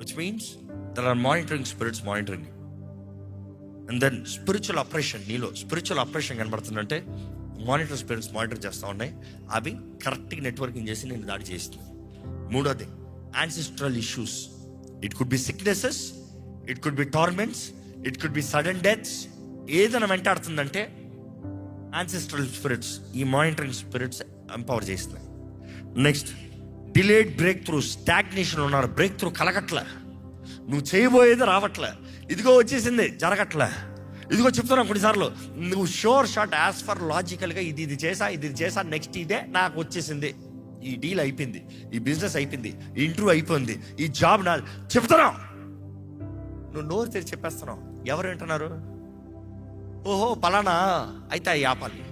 Which means there are monitoring spirits monitoring and then spiritual operation నీలో spiritual operation కనబడుతుందంటే monitor spirits monitor చేస్తూ ఉన్నాయి. అవి కరెక్ట్గా నెట్వర్కింగ్ చేసి నేను దాడి చేస్తున్నాను మూడోది ancestral issues it could be sicknesses it could be torments it could be sudden deaths ఏదైనా వెంటాడుతుందంటే యాన్సిస్ట్రల్ స్పిరిట్స్ ఈ మానిటరింగ్ స్పిరిట్స్ ఎంపవర్ చేస్తున్నాయి. Next delayed breakthrough stagnation ఉన్నారు. బ్రేక్ త్రూ కలగట్లే. నువ్వు చేయబోయేది రావట్లే. ఇదిగో వచ్చేసింది జరగట్లే. ఇదిగో చెప్తున్నాను కొన్నిసార్లు నువ్వు షోర్ షార్ట్ యాజ్ ఫర్ లాజికల్గా ఇది ఇది చేసా ఇది చేసా నెక్స్ట్ ఇదే నాకు వచ్చేసింది. ఈ డీల్ అయిపోయింది ఈ బిజినెస్ అయిపోయింది ఈ ఇంటర్వ్యూ అయిపోయింది ఈ జాబ్ నా చెప్తున్నావు నువ్వు నోరు తెరిచి చెప్పేస్తున్నావు. ఎవరు వింటున్నారు? ఓహో పలానా? అయితే ఆపాలి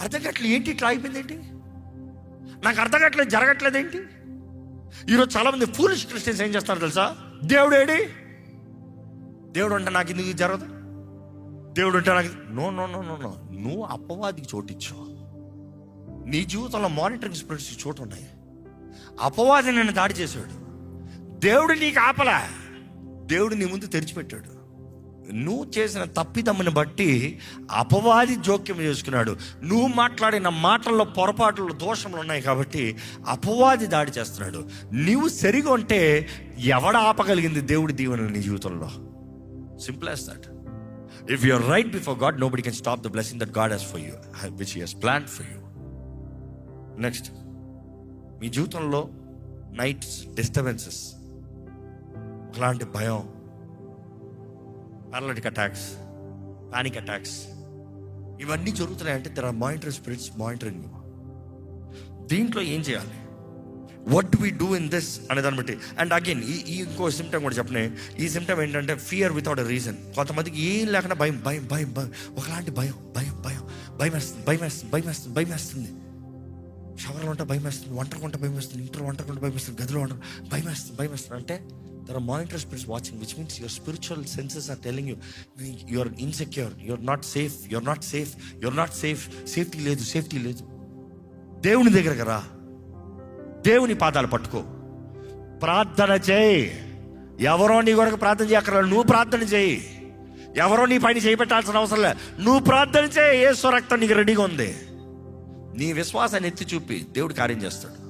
అర్థం అట్లా ఏంటి ఇట్లా అయిపోయింది ఏంటి? నాకు అర్థం కావట్లేదు జరగట్లేదు ఏంటి? ఈరోజు చాలా మంది ఫూలిష్ క్రిస్టియన్స్ ఏం చేస్తారు తెలుసా? దేవుడు ఏడి? దేవుడు అంటే నాకు ఎందుకు జరగదు? దేవుడు అంటే నాకు no no no no no నువ్వు అపవాదికి చోటిచ్చు నీ జీవితంలో మానిటరింగ్ స్పిరిట్స్ చోటు ఉన్నాయి. అపవాది నిన్ను దాడి చేశాడు. దేవుడు నీకు ఆపలా. దేవుడు నీ ముందు తెరిచిపెట్టాడు. నువ్వు చేసిన తప్పిదమ్మని బట్టి అపవాది జోక్యం చేసుకున్నాడు. నువ్వు మాట్లాడిన మాటల్లో పొరపాట్లు దోషములు ఉన్నాయి కాబట్టి అపవాది దాడి చేస్తున్నాడు. నువ్వు సరిగా ఉంటే ఎవడ ఆపగలిగింది దేవుడి దీవెన నీ జీవితంలో? Simple as that if you're right before God nobody can stop the blessing that God has for you which he's plan for you next మీ జీవితంలో నైట్స్ డిస్టర్బెన్సెస్ అలాంటి భయం పారాలిటిక్ అటాక్స్ పానిక్ అటాక్స్ ఇవన్నీ జరుగుతున్నాయంటే there are monitor spirits monitoring దీంట్లో ఏం చేయాలి? What do we do in this అనే దాన్ని బట్టి. అండ్ అగైన్ ఈ ఇంకో సిమ్టమ్ కూడా చెప్పనే. ఈ సిమ్టమ్ ఏంటంటే ఫియర్ వితౌట్ అ రీజన్ కొంతమందికి ఏం లేకుండా భయం భయం భయం భయం. ఒకలాంటి భయం భయం భయం. భయం వేస్తుంది భయం వేస్తుంది భయం వేస్తుంది భయం వేస్తుంది. షవర్లో ఉంటే భయం వేస్తుంది ఒంటరి భయం వేస్తుంది ఇంటర్ ఒంటరి ఉంటే భయం వేస్తుంది గదిలో ఉంటారు భయం వేస్తుంది భయం వేస్తుంది. అంటే there are monitor spirits watching which means your spiritual senses are telling you you're insecure you're not safe you're not safe you're not safe safety లేదు సేఫ్టీ లేదు. దేవుని దగ్గరకు రా. దేవుని పాదాలు పట్టుకో. ప్రార్థన చేయి. ఎవరో నీ కొరకు ప్రార్థన చేయక్కర్లేదు నువ్వు ప్రార్థన చేయి. ఎవరో నీ పైన చేపెట్టాల్సిన అవసరం లే నువ్వు ప్రార్థన చేయి ఏ స్వరక్తం నీకు రెడీగా ఉంది. నీ విశ్వాసాన్ని ఎత్తి చూపి దేవుడు కార్యం చేస్తాడు.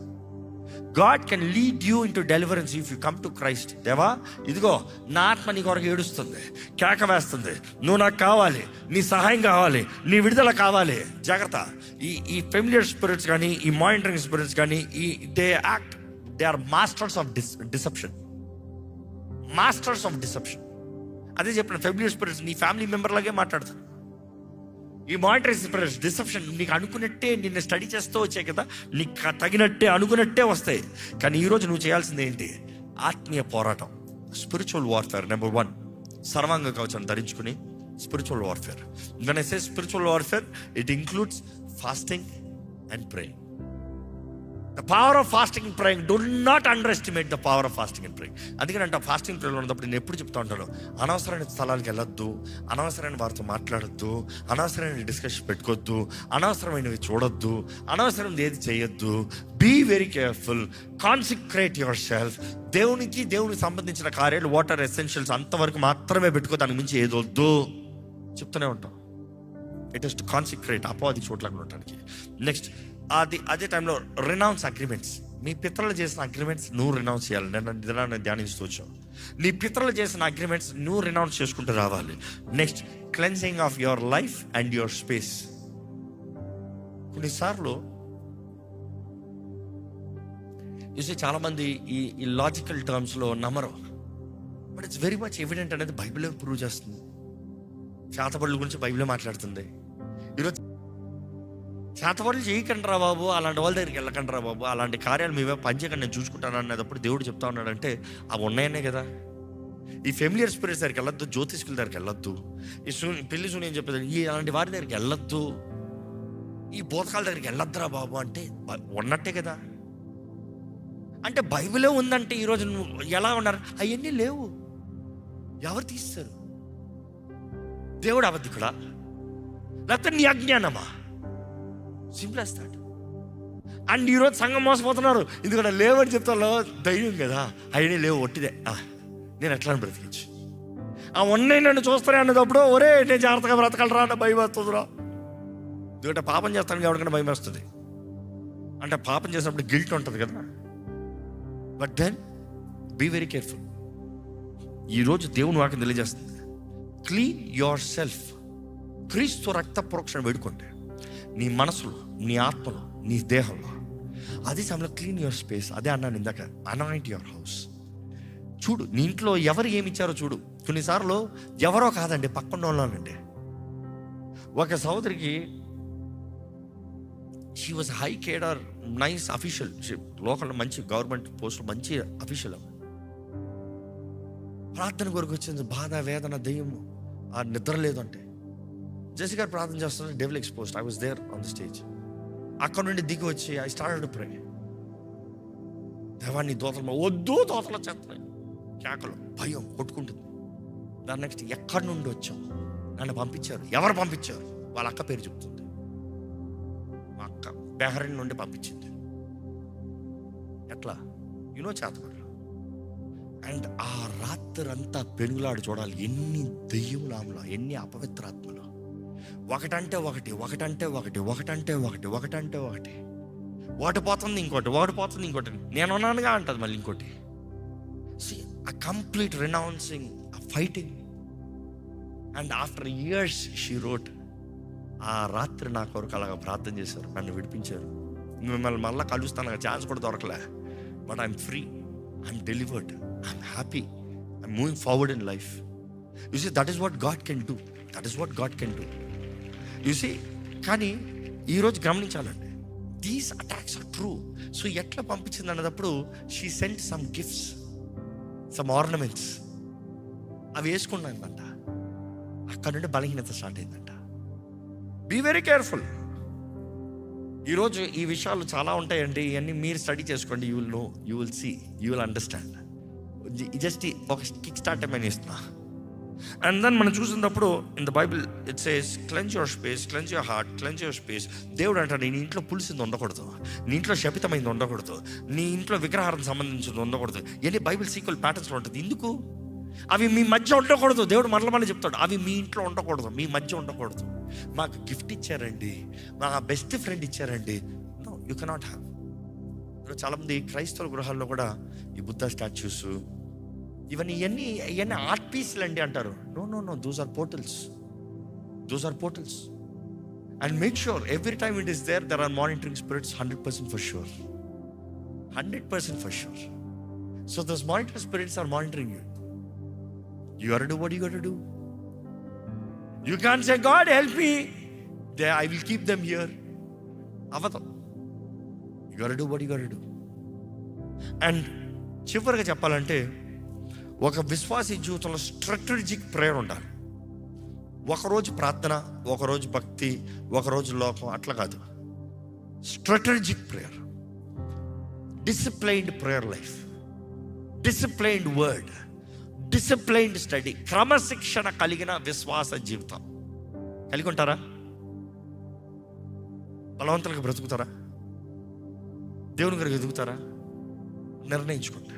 God can lead you into deliverance if you come to Christ దేవా ఇదిగో నా ఆత్మ నీ కొరకు ఏడుస్తుంది కేక వేస్తుంది. నువ్వు నాకు కావాలి నీ సహాయం కావాలి నీ విడుదల కావాలి. జాగ్రత్త. ఈ ఈ ఫెమిలియర్ స్పిరిట్స్ కానీ ఈ మానిటరింగ్ స్పిరిట్స్ కానీ ఈ they act they are masters of dis deception masters of deception అదే చెప్పిన ఫెమిలియర్ స్పిరిట్స్ నీ ఫ్యామిలీ మెంబర్ లాగే మాట్లాడతారు. ఈ మానిటరీ స్పిరిట్స్ డిసెప్షన్ నీకు అనుకున్నట్టే నిన్ను స్టడీ చేస్తూ వచ్చాయి కదా నీకు తగినట్టే అనుకున్నట్టే వస్తాయి. కానీ ఈరోజు నువ్వు చేయాల్సింది ఏంటి? ఆత్మీయ పోరాటం. స్పిరిచువల్ వార్ఫేర్ నెంబర్ వన్ సర్వాంగ కవచం ధరించుకుని spiritual warfare when I say spiritual warfare it includes fasting and praying the power of fasting praying do not underestimate the power of fasting and praying అందుకని అంటే ఫాస్టింగ్ ప్రేయర్ ఉన్నప్పుడు నేను ఎప్పుడు చెప్తా ఉంటాను అనవసరమైన స్థలాలకు వెళ్ళొద్దు అనవసరమైన వారితో మాట్లాడద్దు అనవసరమైన డిస్కషన్ పెట్టుకోవద్దు అనవసరమైనవి చూడొద్దు అనవసరమైనది ఏది చేయొద్దు. Be very careful consecrate yourself దేవునికి దేవునికి సంబంధించిన కార్యాలు వాటర్ ఎసెన్షియల్స్ అంతవరకు మాత్రమే పెట్టుకో దాని మించి ఏది వద్దు. చెప్తూనే ఉంటాం. ఇట్ ఇస్ టు కాన్సిక్రేట్ అపవాది చోట్ల ఉండటానికి. నెక్స్ట్ అది అదే టైంలో రినౌన్స్ అగ్రిమెంట్స్ మీ పిత్రలు చేసిన అగ్రిమెంట్స్ నువ్వు రినౌన్స్ చేయాలి. నేను దినాన్ని ధ్యానిస్తూ వచ్చావు నీ పితరులు చేసిన అగ్రిమెంట్స్ నువ్వు రినౌన్స్ చేసుకుంటూ రావాలి. Next cleansing of your life and your space కొన్నిసార్లు చూసి చాలామంది ఈ ఈ లాజికల్ టర్మ్స్లో నమ్మరు. But it's very much evident అనేది బైబిల్ ప్రూవ్ చేస్తుంది. చేతబడుల గురించి బైబిలే మాట్లాడుతుంది. ఈరోజు శాతపరులు చేయకండి రా బాబు అలాంటి వాళ్ళ దగ్గరికి వెళ్ళకండి రా బాబు అలాంటి కార్యాలు మేమే పనిచేయకండి నేను చూసుకుంటాను అనేటప్పుడు దేవుడు చెప్తా ఉన్నాడంటే అవి ఉన్నాయనే కదా. ఈ ఫెమిలియర్ స్పిరిట్స్ దగ్గరికి వెళ్ళొద్దు జ్యోతిష్కుల దగ్గరికి వెళ్ళొద్దు ఈ సు పెళ్ళి సూని ఏం చెప్పేది? ఈ అలాంటి వారి దగ్గరికి వెళ్ళొద్దు. ఈ బోధకాల దగ్గరికి వెళ్ళొద్దురా బాబు అంటే ఉన్నట్టే కదా. అంటే బైబిలే ఉందంటే ఈరోజు నువ్వు ఎలా ఉన్నారు? అవన్నీ లేవు. ఎవరు తీస్తారు? దేవుడు అబద్ధికుడా? లేకపోతే నీ అజ్ఞానమా సింపుల్ దాట్ అండ్ ఈరోజు సంఘం మోసపోతున్నారు. ఎందుకంటే లేవని చెప్తాలో ధైర్యం కదా. అయినా లేవు ఒట్టిదే. నేను ఎట్లా అని బ్రతికించు. ఆ ఉన్నాయి నన్ను చూస్తానే అన్నప్పుడు ఒరే నేను జాగ్రత్తగా బ్రతకలరా అంటే భయం వస్తుందిరా. ఎందుకంటే పాపం చేస్తాను ఎవరికైనా భయం వస్తుంది. అంటే పాపం చేసినప్పుడు గిల్ట్ ఉంటుంది కదా. But then be very careful ఈరోజు దేవుని వాకి తెలియజేస్తుంది. క్లీన్ యువర్ సెల్ఫ్ క్రీస్తు రక్త ప్రోక్షణ వేడుకోండి నీ మనసులో నీ ఆత్మలో నీ దేహంలో. అదే సమయంలో క్లీన్ యువర్ స్పేస్ అదే అన్నాను ఇందాక అనాయింట్ యువర్ హౌస్ చూడు నీ ఇంట్లో ఎవరు ఏమి ఇచ్చారో చూడు. కొన్నిసార్లు ఎవరో కాదండి పక్కన వాళ్ళనండి. ఒక సహోదరికి she was high cadre nice official local మంచి గవర్నమెంట్ పోస్ట్ మంచి అఫీషియల్ ప్రార్థన కొరకు వచ్చింది బాధ వేదన దయ్యము. ఆ నిద్ర లేదంటే జెసి గారు ప్రార్థన చేస్తున్నారు. Devil exposed I was there on the stage అక్కడ నుండి దిగి వచ్చి ఐ స్టార్టెడ్ ప్రే దేవాన్ని దోతలు వద్దు దోతలు చేస్తున్నాయి కేకలు భయం కొట్టుకుంటుంది. దాని నెక్స్ట్ ఎక్కడి నుండి వచ్చాం నన్ను పంపించారు. ఎవరు పంపించారు? వాళ్ళ అక్క పేరు చెప్తుంది. మా అక్క బెహరిన్ నుండి పంపించింది. ఎట్లా? యునో చేతపడు అండ్ ఆ రాత్రంతా పెనుగులాడు చూడాలి. ఎన్ని దెయ్యములాములా ఎన్ని అపవిత్రాత్మలు. ఒకటంటే ఒకటి ఒకటంటే ఒకటి ఒకటంటే ఒకటి ఒకటంటే ఒకటి. ఒకటి పోతుంది ఇంకోటి ఒకటి పోతుంది ఇంకోటి నేనున్నానుగా అంటది మళ్ళీ ఇంకోటి. ఆ కంప్లీట్ రినౌన్సింగ్ ఆ fighting and after years she wrote ఆ రాత్రి నా కొరకు అలాగా ప్రార్థన చేశారు నన్ను విడిపించారు. మిమ్మల్ని మళ్ళీ కలుస్తాను ఛాన్స్ కూడా దొరకలే. But I'm free I'm delivered I'm happy I'm moving forward in life you see that is what God can do that is what God can do you see కానీ ఈరోజు గమనించాలండి. These attacks are true so ఎట్లా పంపించింది అన్నదప్పుడు she sent some gifts some ornaments అవి వేసుకున్నానంట అక్కడ నుండి బలహీనత start అయిందంట. బీ వెరీ కేర్ఫుల్ ఈరోజు ఈ విషయాలు చాలా ఉంటాయండి. ఇవన్నీ మీరు స్టడీ చేసుకోండి. You will know you will see you will understand just ఒక కిక్ స్టార్ట్ ఏమైనా ఇస్తున్నా అండ్ దాన్ని మనం చూసినప్పుడు in the Bible it says cleanse your space cleanse your heart cleanse your space దేవుడు అంటాడు నీ ఇంట్లో పులిసింది ఉండకూడదు నీ ఇంట్లో శపితమైంది ఉండకూడదు నీ ఇంట్లో విగ్రహానికి సంబంధించింది ఉండకూడదు. ఎన్ని బైబిల్ సీక్వల్ ప్యాటర్న్స్లో ఉంటుంది ఎందుకు? అవి మీ మధ్య ఉండకూడదు దేవుడు మరల మళ్ళీ చెప్తాడు అవి మీ ఇంట్లో ఉండకూడదు మీ మధ్య ఉండకూడదు. మాకు గిఫ్ట్ ఇచ్చారండి మా బెస్ట్ ఫ్రెండ్ ఇచ్చారండి. నో యూ కెనాట్ హ్యావ్ చాలామంది క్రైస్తవ గృహాల్లో కూడా ఈ బుద్ధ స్టాచ్యూస్ ఇవన్నీ ఇవన్నీ ఇవన్నీ ఆర్ట్ పీస్లు అండి అంటారు. No no no those are portals those are portals and make sure every time it is there there are monitoring spirits hundred percent for sure hundred percent for sure so those monitoring spirits are monitoring you you are do what you got do you can say God help me they I will keep them here అవదు you are do what you got do and చివరిగా చెప్పాలంటే ఒక విశ్వాసీ జీవితంలో strategic prayer ఉండాలి. ఒకరోజు ప్రార్థన ఒకరోజు భక్తి ఒకరోజు లోకం అట్లా కాదు. Strategic prayer disciplined prayer life disciplined word disciplined study క్రమశిక్షణ కలిగిన విశ్వాస జీవితం. కలిగి ఉంటారా? బలవంతులకు బ్రతుకుతారా? దేవుని గారికి ఎదుగుతారా? నిర్ణయించుకోండి